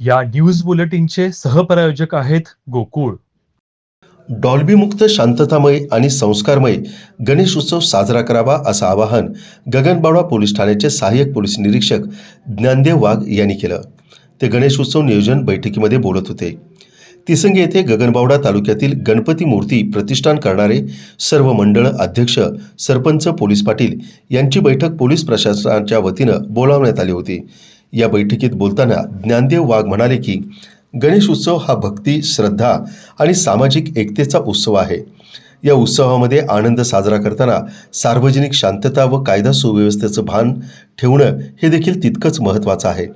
या न्यूज बुलेटिनचे सहप्रायोजक आहेत गोकुळ. डॉल्बीमुक्त शांततामय आणि संस्कारमय गणेश उत्सव साजरा करावा असं आवाहन गगनबावडा पोलीस ठाण्याचे सहाय्यक पोलीस निरीक्षक ज्ञानदेव वाघ यांनी केलं. ते गणेश उत्सव नियोजन बैठकीमध्ये बोलत होते. तिसंगे येथे गगनबावडा तालुक्यातील गणपती मूर्ती प्रतिष्ठान करणारे सर्व मंडळ अध्यक्ष सरपंच पोलीस पाटील यांची बैठक पोलीस प्रशासनाच्या वतीनं बोलावण्यात आली होती. या बैठकीत बोलताना ज्ञानदेव वाघ म्हणाले की गणेश उत्सव हा भक्ती श्रद्धा आणि सामाजिक एकतेचा उत्सव आहे. या उत्सवामध्ये आनंद साजरा करताना सार्वजनिक शांतता व कायदा सुव्यवस्थेचं भान ठेवणं हे देखील तितकंच महत्त्वाचं आहे.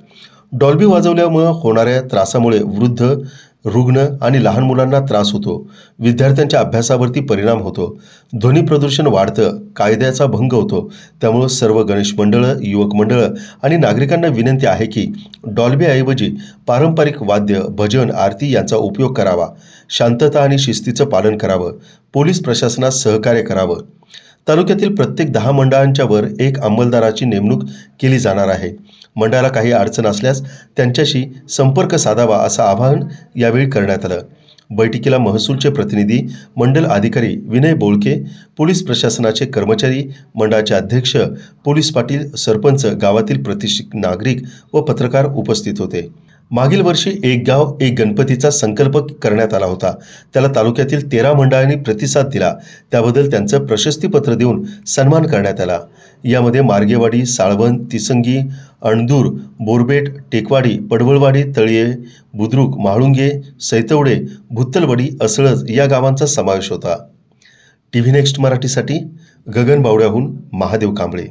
डॉल्बी वाजवल्यामुळं होणाऱ्या त्रासामुळे वृद्ध रुग्ण आणि लहान मुलांना त्रास होतो. विद्यार्थ्यांच्या अभ्यासावरती परिणाम होतो. ध्वनी प्रदूषण वाढतं कायद्याचा भंग होतो. त्यामुळं सर्व गणेश मंडळं युवक मंडळं आणि नागरिकांना विनंती आहे की डॉल्बीऐवजी पारंपरिक वाद्य भजन आरती यांचा उपयोग करावा. शांतता आणि शिस्तीचं पालन करावं. पोलीस प्रशासनास सहकार्य करावं. तालुक्यातील प्रत्येक दहा मंडळांच्या वर एक अंमलदाराची नेमणूक केली जाणार आहे. मंडळाला काही अडचण असल्यास त्यांच्याशी संपर्क साधावा असं आवाहन यावेळी करण्यात आलं. बैठकीला महसूलचे प्रतिनिधी मंडल अधिकारी विनय बोळके पोलीस प्रशासनाचे कर्मचारी मंडळाचे अध्यक्ष पोलीस पाटील सरपंच गावातील प्रतिष्ठित नागरिक व पत्रकार उपस्थित होते. मागील वर्षी एक गाव एक गणपतीचा संकल्प करण्यात आला होता. त्याला तालुक्यातील तेरा मंडळांनी प्रतिसाद दिला. त्याबद्दल त्यांचं प्रशस्तीपत्र देऊन सन्मान करण्यात आला. यामध्ये मार्गेवाडी साळवण तिसंगी अणदूर बोरबेट टेकवाडी पडवळवाडी तळिये बुद्रुक म्हाळुंगे सैतवडे भुत्तलवाडी असळज या गावांचा समावेश होता. टी व्ही नेक्स्ट मराठीसाठी गगन बावड्याहून महादेव कांबळे.